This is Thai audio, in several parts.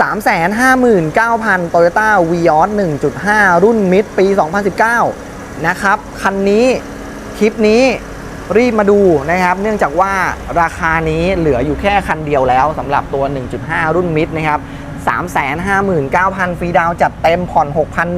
359,000 Toyota Vios 1.5 รุ่นมิดปี 2019 นะครับ คันนี้คลิปนี้รีบมาดูนะครับ เนื่องจากว่าราคานี้เหลืออยู่แค่คันเดียวแล้วสำหรับตัว 1.5 รุ่นมิดนะครับ 359,000 ฟรีดาวจัดเต็มผ่อน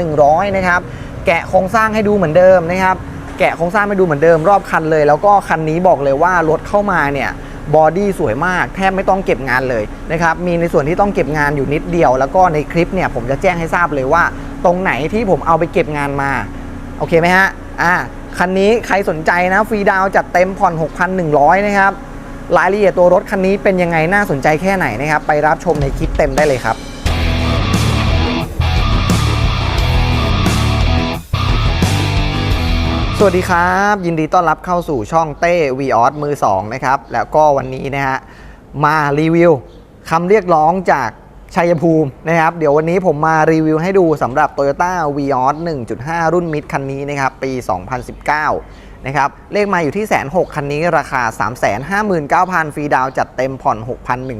6,100 นะครับ แกะโครงสร้างให้ดูเหมือนเดิมนะครับ แกะโครงสร้างให้ดูเหมือนเดิมรอบคันเลย แล้วก็คันนี้บอกเลยว่ารถเข้ามาเนี่ย บอดี้สวยมากแทบไม่ต้องเก็บงานเลยนะครับมีในส่วนที่ต้องเก็บงานอยู่นิดเดียว แล้วก็ในคลิปเนี่ยผมจะแจ้งให้ทราบเลยว่า ตรงไหนที่ผมเอาไปเก็บงานมา โอเคไหมฮะอ่าคันนี้ใครสนใจนะฟรีดาวจัดเต็มผ่อน 6,100 นะครับรายละเอียดตัวรถคันนี้เป็นยังไงน่าสนใจแค่ไหนนะครับ ไปรับชมในคลิปเต็มได้เลยครับ วัสดีครับ ยินดีต้อนรับเข้าสู่ช่องเต้วีออสมือ2นะครับ แล้วก็วันนี้นะฮะมารีวิวคำเรียกร้องจากชัยภูมินะครับ เดี๋ยววันนี้ผมมารีวิวให้ดูสำหรับ Toyota v ีออส1.5 รุ่นมิดคันนี้นะครับ ปี 2019 นะครับ เลขมาอยู่ที่แสนหคันนี้ราคา 359,000 ฟรีดาวจัดเต็มผ่อน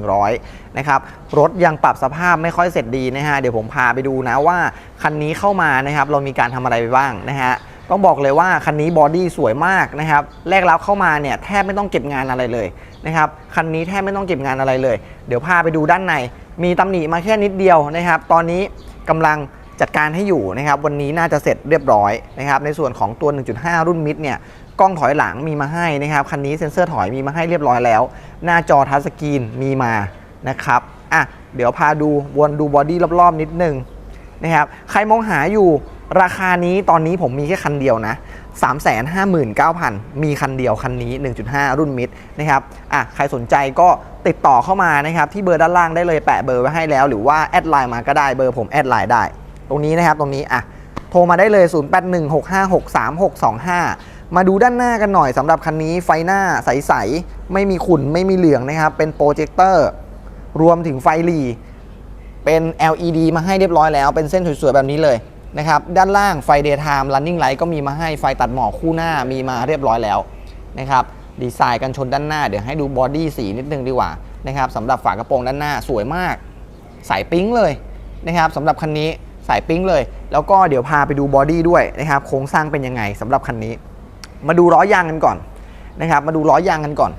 6,100 นะครับ รถยังปรับสภาพไม่ค่อยเสร็จดีนะฮะ เดี๋ยวผมพาไปดูนะว่าคันนี้เข้ามานะครับ เรามีการทำอะไรไปบ้างนะฮะ ต้องบอกเลยว่าคันนี้บอดี้สวยมากนะครับ แรกรับเข้ามาเนี่ยแทบไม่ต้องเก็บงานอะไรเลยนะครับ คันนี้แทบไม่ต้องเก็บงานอะไรเลย เดี๋ยวพาไปดูด้านใน มีตำหนิมาแค่นิดเดียวนะครับ ตอนนี้กำลังจัดการให้อยู่นะครับ วันนี้น่าจะเสร็จเรียบร้อยนะครับ ในส่วนของตัว 1.5 รุ่นมิดเนี่ย กล้องถอยหลังมีมาให้นะครับ คันนี้เซ็นเซอร์ถอยมีมาให้เรียบร้อยแล้ว หน้าจอทัชสกรีนมีมานะครับ อะ เดี๋ยวพาดูวนดูบอดี้รอบๆนิดนึงนะครับ ใครมองหาอยู่ ราคานี้ตอนนี้ผมมีแค่คันเดียวนะ 359,000 มีคันเดียวคันนี้ 1.5 รุ่นมิดนะครับอะใครสนใจก็ติดต่อเข้ามานะครับ ที่เบอร์ด้านล่างได้เลยแปะเบอร์ไว้ให้แล้ว หรือว่าแอดไลน์มาก็ได้เบอร์ผมแอดไลน์ได้ ตรงนี้นะครับตรงนี้อะโทรมาได้เลย 0816563625 มาดูด้านหน้ากันหน่อยสำหรับคันนี้ไฟหน้าใสๆไม่มีขุ่นไม่มีเหลืองนะครับ เป็นโปรเจคเตอร์รวมถึงไฟหลีเป็น LED มาให้เรียบร้อยแล้ว เป็นเส้นสวยๆแบบนี้เลย นะครับด้านล่างไฟ daytime running light ก็มีมาให้ไฟตัดหมอกคู่หน้ามีมาเรียบร้อยแล้วนะครับดีไซน์กันชนด้านหน้าเดี๋ยวให้ดูบอดี้สีนิดนึงดีกว่านะครับสำหรับฝากระโปรงด้านหน้าสวยมาก สายปิ๊งเลยนะครับสำหรับคันนี้สายปิ๊งเลย แล้วก็เดี๋ยวพาไปดูบอดี้ด้วยนะครับโครงสร้างเป็นยังไงสำหรับคันนี้ มาดูล้อยางกันก่อนนะครับมาดูล้อยางกันก่อน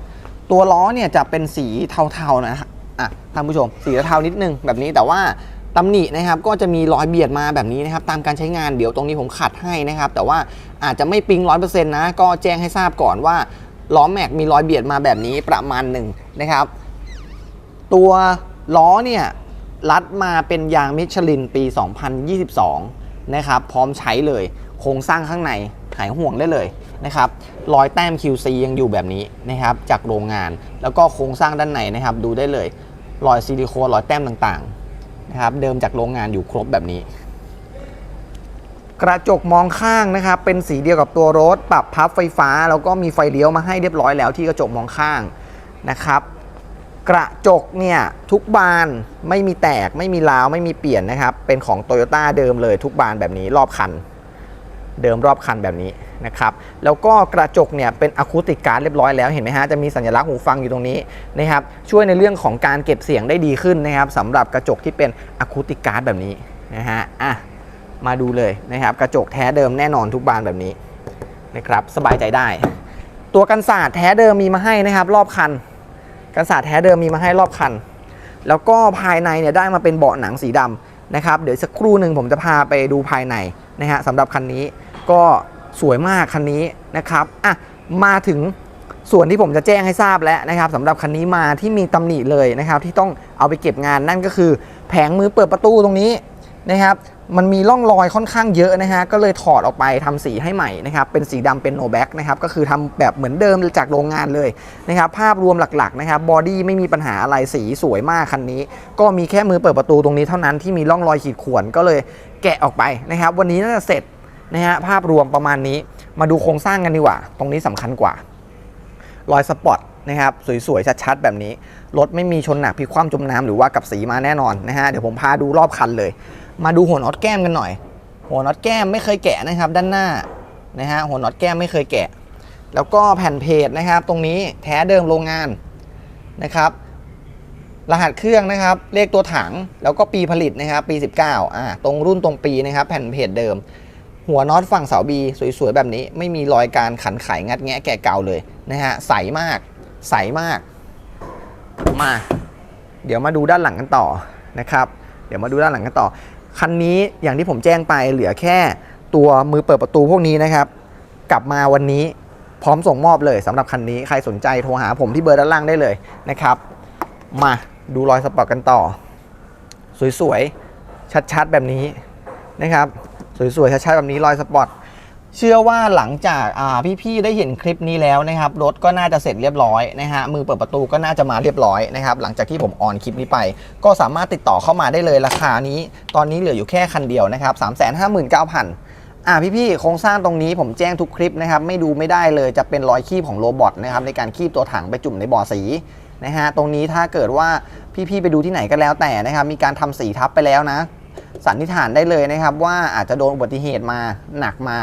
ตัวล้อเนี่ยจะเป็นสีเทาๆนะฮะอะท่านผู้ชมสีเทาๆนิดนึงแบบนี้แต่ว่า ตำหนินะครับก็จะมีรอยเบียดมาแบบนี้นะครับตามการใช้งานเดี๋ยวตรงนี้ผมขัดให้นะครับ แต่ว่าอาจจะไม่ปิ๊งร้อยเปอร์เซ็นต์นะก็แจ้งให้ทราบก่อนว่าล้อแม็กมีรอยเบียดมาแบบนี้ประมาณหนึ่งนะครับ ตัวล้อเนี่ยรัดมาเป็นยางมิชลินปี 2022 นะครับ พร้อมใช้เลย โครงสร้างข้างในหายห่วงได้เลยนะครับรอยแต้ม QC ยังอยู่แบบนี้นะครับ จากโรงงาน แล้วก็โครงสร้างด้านในนะครับ ดูได้เลย รอยซิลิโคนรอยแต้มต่างๆ นะครับเดิมจากโรงงานอยู่ครบแบบนี้ กระจกมองข้างนะครับเป็นสีเดียวกับตัวรถ ปรับพับไฟฟ้าแล้วก็มีไฟเลี้ยวมาให้เรียบร้อยแล้วที่กระจกมองข้างนะครับ กระจกเนี่ยทุกบานไม่มีแตกไม่มีร้าวไม่มีเปลี่ยนนะครับ เป็นของโตโยต้าเดิมเลยทุกบานแบบนี้รอบคัน เดิมรอบคันแบบนี้นะครับแล้วก็กระจกเนี่ยเป็นอะคูติกการ์ดเรียบร้อยแล้วเห็นไหมฮะจะมีสัญลักษณ์หูฟังอยู่ตรงนี้นะครับช่วยในเรื่องของการเก็บเสียงได้ดีขึ้นนะครับสำหรับกระจกที่เป็นอะคูติกการ์ดแบบนี้นะฮะอะมาดูเลยนะครับกระจกแท้เดิมแน่นอนทุกบานแบบนี้นะครับสบายใจได้ ตัวกันศาสตร์แท้เดิมมีมาให้นะครับรอบคัน กันศาสตร์แท้เดิมมีมาให้รอบคัน แล้วก็ภายในเนี่ยได้มาเป็นเบาะหนังสีดำนะครับเดี๋ยวสักครู่หนึ่งผมจะพาไปดูภายในนะฮะสำหรับคันนี้ ก็สวยมากคันนี้นะครับอะมาถึงส่วนที่ผมจะแจ้งให้ทราบแล้วนะครับสำหรับคันนี้มาที่มีตำหนิเลยนะครับ ที่ต้องเอาไปเก็บงานนั่นก็คือ แผงมือเปิดประตูตรงนี้นะครับ มันมีร่องรอยค่อนข้างเยอะนะฮะก็เลยถอดออกไปทำสีให้ใหม่นะครับเป็นสีดำเป็นโนแบ็กนะครับก็คือทำแบบเหมือนเดิมจากโรงงานเลยนะครับ ภาพรวมหลักๆนะครับบอดี้ไม่มีปัญหาอะไรสีสวยมากคันนี้ ก็มีแค่มือเปิดประตูตรงนี้เท่านั้นที่มีร่องรอยขีดข่วนก็เลยแกะออกไปนะครับ วันนี้น่าจะเสร็จ นะฮะภาพรวมประมาณนี้มาดูโครงสร้างกันดีกว่า ตรงนี้สำคัญกว่า รอยสปอตนะครับสวยๆชัดๆแบบนี้ รถไม่มีชนหนักพิคว่ำจมน้ำหรือว่ากับสีมาแน่นอนนะฮะเดี๋ยวผมพาดูรอบคันเลย มาดูหัวน็อตแก้มกันหน่อย หัวน็อตแก้มไม่เคยแกะนะครับ ด้านหน้านะฮะหัวน็อตแก้มไม่เคยแกะ แล้วก็แผ่นเพจนะครับ ตรงนี้แท้เดิมโรงงานนะครับ รหัสเครื่องนะครับ เลขตัวถังแล้วก็ปีผลิตนะครับ ปี 19อ่าตรงรุ่นตรงปีนะครับ แผ่นเพจเดิม หัวน็อตฝั่งเสาบีสวยๆ แบบนี้ ไม่มีรอยการขันไขงัดแงะแก่เก่าเลยนะฮะใสมากใสมาก มา เดี๋ยวมาดูด้านหลังกันต่อนะครับ เดี๋ยวมาดูด้านหลังกันต่อ คันนี้อย่างที่ผมแจ้งไปเหลือแค่ตัวมือเปิดประตูพวกนี้นะครับ กลับมาวันนี้พร้อมส่งมอบเลยสำหรับคันนี้ใครสนใจโทรหาผมที่เบอร์ด้านล่างได้เลยนะครับ มาดูรอยสปอร์ตกันต่อ สวยๆ ชัดๆ แบบนี้นะครับ สวยๆชัดๆแบบนี้รอยสปอตเชื่อว่าหลังจากพี่ๆได้เห็นคลิปนี้แล้วนะครับรถก็น่าจะเสร็จเรียบร้อยนะฮะมือเปิดประตูก็น่าจะมาเรียบร้อยนะครับหลังจากที่ผมออนคลิปนี้ไป ก็สามารถติดต่อเข้ามาได้เลยราคานี้ ตอนนี้เหลืออยู่แค่คันเดียวนะครับ359,000อ่าพี่ๆโครงสร้างตรงนี้ผมแจ้งทุกคลิปนะครับไม่ดูไม่ได้เลยจะเป็นรอยคีบของโรบอทนะครับในการคีบตัวถังไปจุ่มในบ่อสีนะฮะตรงนี้ถ้าเกิดว่าพี่ๆไปดูที่ไหนก็แล้วแต่นะครับมีการทำสีทับไปแล้วนะ สันนิษฐานได้เลยนะครับ ว่าอาจจะโดนอุบัติเหตุมาหนักมา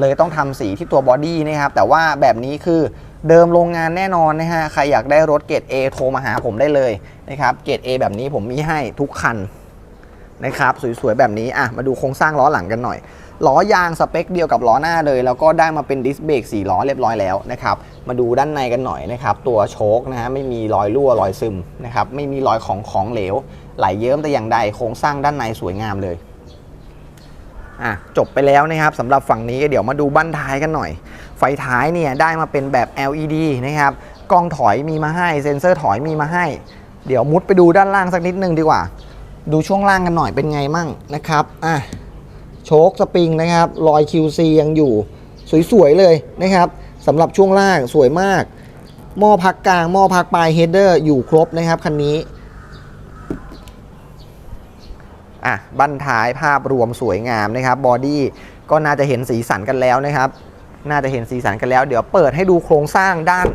เลยต้องทำสีที่ตัวบอดี้นะครับ แต่ว่าแบบนี้คือเดิมโรงงานแน่นอนนะฮะใครอยากได้รถเกรด A โทรมาหาผมได้เลยนะครับเกรด A แบบนี้ผมมีให้ทุกคันนะครับ สวยๆแบบนี้อะมาดูโครงสร้างล้อหลังกันหน่อย ล้อยางสเปคเดียวกับล้อหน้าเลย แล้วก็ได้มาเป็นดิสเบรก4ล้อเรียบร้อยแล้วนะครับมาดูด้านในกันหน่อยนะครับตัวโชคนะฮะไม่มีรอยรั่วรอยซึมนะครับไม่มีรอยของของเหลว ไหลเยิ้มแต่อย่างใดโครงสร้างด้านในสวยงามเลยอะจบไปแล้วนะครับสำหรับฝั่งนี้เดี๋ยวมาดูบั้นท้ายกันหน่อย ไฟท้ายเนี่ยได้มาเป็นแบบ LED นะครับกล้องถอยมีมาให้เซ็นเซอร์ถอยมีมาให้ เดี๋ยวมุดไปดูด้านล่างสักนิดนึงดีกว่า ดูช่วงล่างกันหน่อยเป็นไงมั่งนะครับอะ โชคสปริงนะครับรอย QC ยังอยู่สวยๆเลยนะครับสำหรับช่วงล่างสวยมากหม้อพักกลางหม้อพักปลายเฮดเดอร์อยู่ครบนะครับคันนี้อะบั้นท้ายภาพรวมสวยงามนะครับบอดี้ก็น่าจะเห็นสีสันกันแล้วนะครับ น่าจะเห็นสีสันกันแล้ว เดี๋ยวเปิดให้ดูโครงสร้างด้าน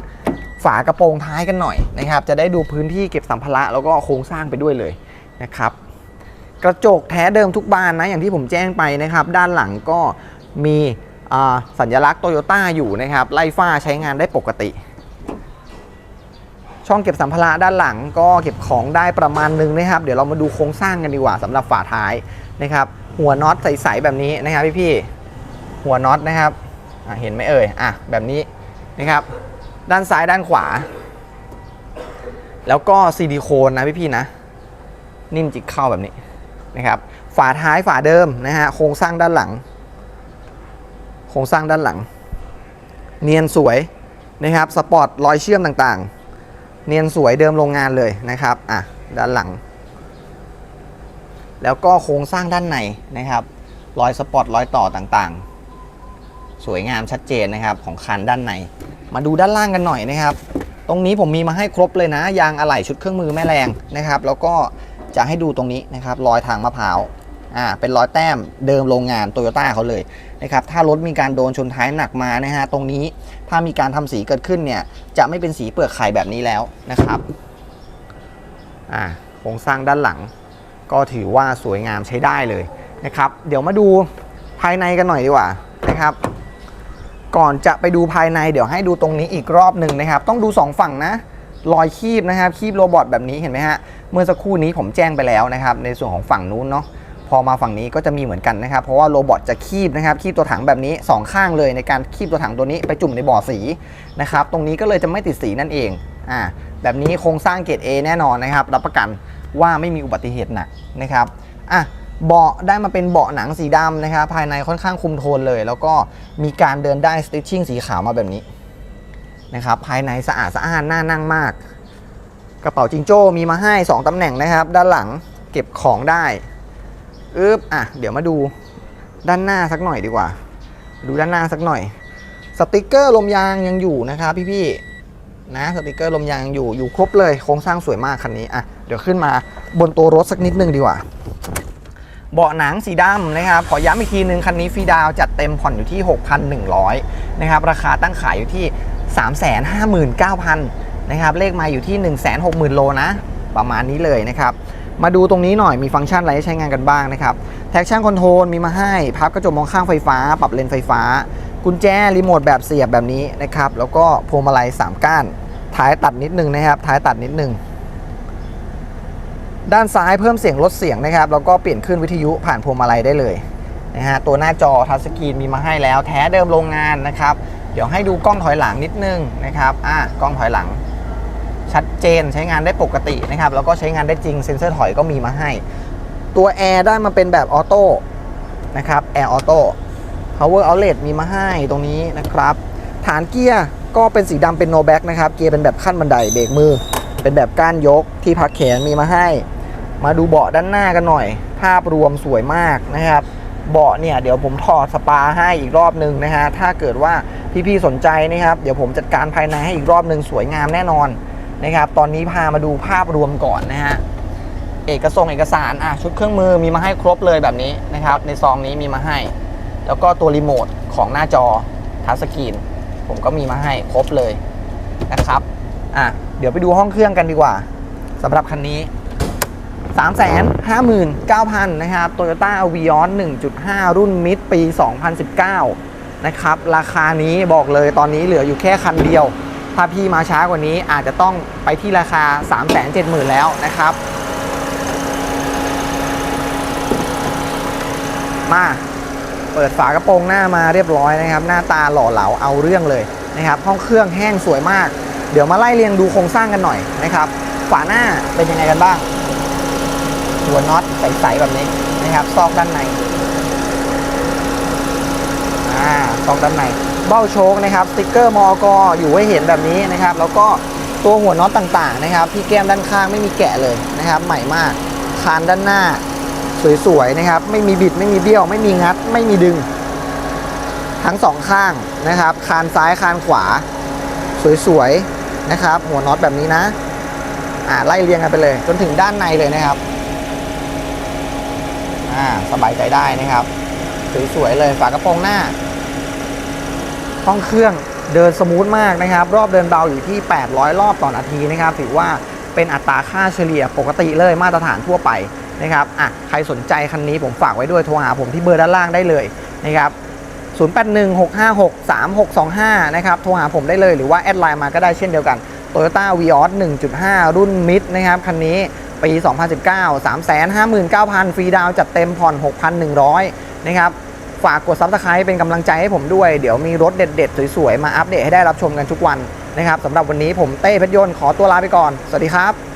ฝากระโปรงท้ายกันหน่อยนะครับ จะได้ดูพื้นที่เก็บสัมภาระแล้วก็โครงสร้างไปด้วยเลยนะครับ กระจกแท้เดิมทุกบานนะ อย่างที่ผมแจ้งไปนะครับ ด้านหลังก็มีสัญลักษณ์โตโยต้าอยู่นะครับ ไล่ฟ้าใช้งานได้ปกติ ช่องเก็บสัมภาระด้านหลังก็เก็บของได้ประมาณนึงนะครับ เดี๋ยวเรามาดูโครงสร้างกันดีกว่าสำหรับฝาท้ายนะครับ หัวน็อตใสๆแบบนี้นะครับพี่ๆหัวน็อตนะครับเห็นไหมเอ่ยอะแบบนี้นะครับ ด้านซ้ายด้านขวา แล้วก็ซิลิโคนนะพี่ๆนะ นิ่มจิกเข้าแบบนี้ นะครับฝาท้ายฝาเดิมนะฮะโครงสร้างด้านหลัง โครงสร้างด้านหลัง เนียนสวยนะครับสปอร์ตรอยเชื่อมต่างๆ เนียนสวยเดิมโรงงานเลยนะครับอะด้านหลัง แล้วก็โครงสร้างด้านในนะครับรอยสปอร์ตรอยต่อต่างๆ สวยงามชัดเจนนะครับของคันด้านใน มาดูด้านล่างกันหน่อยนะครับ ตรงนี้ผมมีมาให้ครบเลยนะ ยางอะไหล่ชุดเครื่องมือแม่แรงนะครับ แล้วก็ จะให้ดูตรงนี้นะครับรอยทางมะพร้าวอ่าเป็นรอยแต้มเดิมโรงงานโตโยต้าเขาเลยนะครับถ้ารถมีการโดนชนท้ายหนักมานะฮะตรงนี้ถ้ามีการทำสีเกิดขึ้นเนี่ยจะไม่เป็นสีเปลือกไข่แบบนี้แล้วนะครับอ่าโครงสร้างด้านหลัง ก็ถือว่าสวยงามใช้ได้เลยนะครับ เดี๋ยวมาดูภายในกันหน่อยดีกว่านะครับ ก่อนจะไปดูภายในเดี๋ยวให้ดูตรงนี้อีกรอบหนึ่งนะครับ ต้องดู 2 ฝั่งนะ รอยคีบนะครับคีบโรบอทแบบนี้เห็นไหมฮะเมื่อสักครู่นี้ผมแจ้งไปแล้วนะครับในส่วนของฝั่งนู้นเนาะพอมาฝั่งนี้ก็จะมีเหมือนกันนะครับ เพราะว่าโรบอทจะคีบนะครับคีบตัวถังแบบนี้ 2 ข้างเลยในการคีบตัวถังตัวนี้ไปจุ่มในบ่อสีนะครับตรงนี้ก็เลยจะไม่ติดสีนั่นเองอ่าแบบนี้โครงสร้างเกรด A แน่นอนนะครับรับประกันว่าไม่มีอุบัติเหตุหนักนะครับอะเบาะได้มาเป็นเบาะหนังสีดำนะครับภายในค่อนข้างคุมโทนเลย แล้วก็มีการเดินได้สติชชิ่งสีขาวมาแบบนี้ นะครับภายในสะอาดสะอ้านน่านั่งมาก กระเป๋าจิงโจ้มีมาให้ 2ตำแหน่งนะครับ ด้านหลังเก็บของได้อึ๊บอะเดี๋ยวมาดูด้านหน้าสักหน่อยดีกว่า ดูด้านหน้าสักหน่อย สติกเกอร์ลมยางยังอยู่นะครับพี่ๆนะสติกเกอร์ลมยางยังอยู่อยู่ครบเลยโครงสร้างสวยมากคันนี้อะเดี๋ยวขึ้นมาบนตัวรถสักนิดนึงดีกว่า เบาะหนังสีดำนะครับ ขอย้ำอีกทีนึง คันนี้ฟรีดาวจัดเต็มผ่อนอยู่ที่ 6,100 นะครับ ราคาตั้งขายอยู่ที่ 359,000 นะครับ เลขมาอยู่ที่ 160,000 โลนะ ประมาณนี้เลยนะครับ มาดูตรงนี้หน่อยมีฟังก์ชันอะไรให้ใช้งานกันบ้างนะครับแท็กชั่นคอนโทรลมีมาให้พับกระจกมองข้างไฟฟ้า ปรับเลนไฟฟ้า กุญแจรีโมทแบบเสียบแบบนี้นะครับแล้วก็พวงมาลัย3ก้านท้ายตัดนิดนึงนะครับท้ายตัดนิดนึง ด้านซ้ายเพิ่มเสียงลดเสียงนะครับแล้วก็เปลี่ยนขึ้นวิทยุผ่านพวงมาลัยได้เลยนะฮะตัวหน้าจอทัชสกรีนมีมาให้แล้วแท้เดิมโรงงานนะครับ เดี๋ยวให้ดูกล้องถอยหลังนิดนึงนะครับอะกล้องถอยหลัง ชัดเจนใช้งานได้ปกตินะครับแล้วก็ใช้งานได้จริงเซ็นเซอร์ถอยก็มีมาให้ ตัวแอร์ได้มาเป็นแบบออโต้นะครับแอร์ออโต้ power outlet มีมาให้ตรงนี้นะครับ ฐานเกียร์ก็เป็นสีดำเป็น no back นะครับเกียร์เป็นแบบขั้นบันไดเบรกมือ เป็นแบบก้านยกที่พักแขนมีมาให้ มาดูเบาะด้านหน้ากันหน่อย ภาพรวมสวยมากนะครับ เบาะเนี่ยเดี๋ยวผมถอดสปาให้อีกรอบหนึ่งนะฮะ ถ้าเกิดว่าพี่ๆสนใจนะครับ เดี๋ยวผมจัดการภายในให้อีกรอบหนึ่งสวยงามแน่นอนนะครับ ตอนนี้พามาดูภาพรวมก่อนนะฮะ เอกสงเอกสารอะชุดเครื่องมือมีมาให้ครบเลยแบบนี้นะครับ ในซองนี้มีมาให้ แล้วก็ตัวรีโมทของหน้าจอทัชสกรีนผมก็มีมาให้ครบเลยนะครับ อะ เดี๋ยวไปดูห้องเครื่องกันดีกว่าสำหรับคันนี้ 359,000นะครับ Toyota Avion 1.5 รุ่นมิดปี 2019 นะครับ ราคานี้บอกเลยตอนนี้เหลืออยู่แค่คันเดียว ถ้าพี่มาช้ากว่านี้อาจจะต้องไปที่ราคา 370,000 แล้วนะครับ มาเปิดฝากระโปรงหน้ามาเรียบร้อยนะครับ หน้าตาหล่อเหลาเอาเรื่องเลยนะครับ ห้องเครื่องแห้งสวยมาก เดี๋ยวมาไล่เรียงดูโครงสร้างกันหน่อยนะครับ ฝาหน้าเป็นยังไงกันบ้าง หัวน็อตใสๆแบบนี้นะครับ ซอกด้านในอ่าซอกด้านใน เบ้าโชคนะครับสติกเกอร์มอกอยู่ให้เห็นแบบนี้นะครับ แล้วก็ตัวหัวน็อตต่างๆนะครับ ที่แก้มด้านข้างไม่มีแกะเลยนะครับ ใหม่มาก คานด้านหน้า สวยๆนะครับ ไม่มีบิดไม่มีเบี้ยว ไม่มีงัด ไม่มีดึง ทั้งสองข้างนะครับ คานซ้ายคานขวา สวยๆนะครับ หัวน็อตแบบนี้นะ อ่าไล่เรียงกันไปเลย จนถึงด้านในเลยนะครับ อ่าสบายใจได้นะครับสวยๆเลยฝากระโปรงหน้าห้องเครื่องเดินสมูทมากนะครับ รอบเดินเบาอยู่ที่ 800 รอบต่อนาทีนะครับ ถือว่าเป็นอัตราค่าเฉลี่ยปกติเลยมาตรฐานทั่วไปนะครับอะใครสนใจคันนี้ผมฝากไว้ด้วยโทรหาผมที่เบอร์ด้านล่างได้เลยนะครับ0816563625 นะครับ โทรหาผมได้เลยหรือว่าแอดไลน์มาก็ได้เช่นเดียวกัน Toyota Vios 1.5 รุ่นมิดนะครับ คันนี้ ปี 2019 359,000 ฟรีดาวจัดเต็มผ่อน 6,100 นะครับ ฝากกด Subscribe เป็นกำลังใจให้ผมด้วย เดี๋ยวมีรถเด็ด ๆ สวย ๆ มาอัปเดตให้ได้รับชมกันทุกวันนะครับสำหรับวันนี้ผมเต้เพชรยนต์ขอตัวลาไปก่อน สวัสดีครับ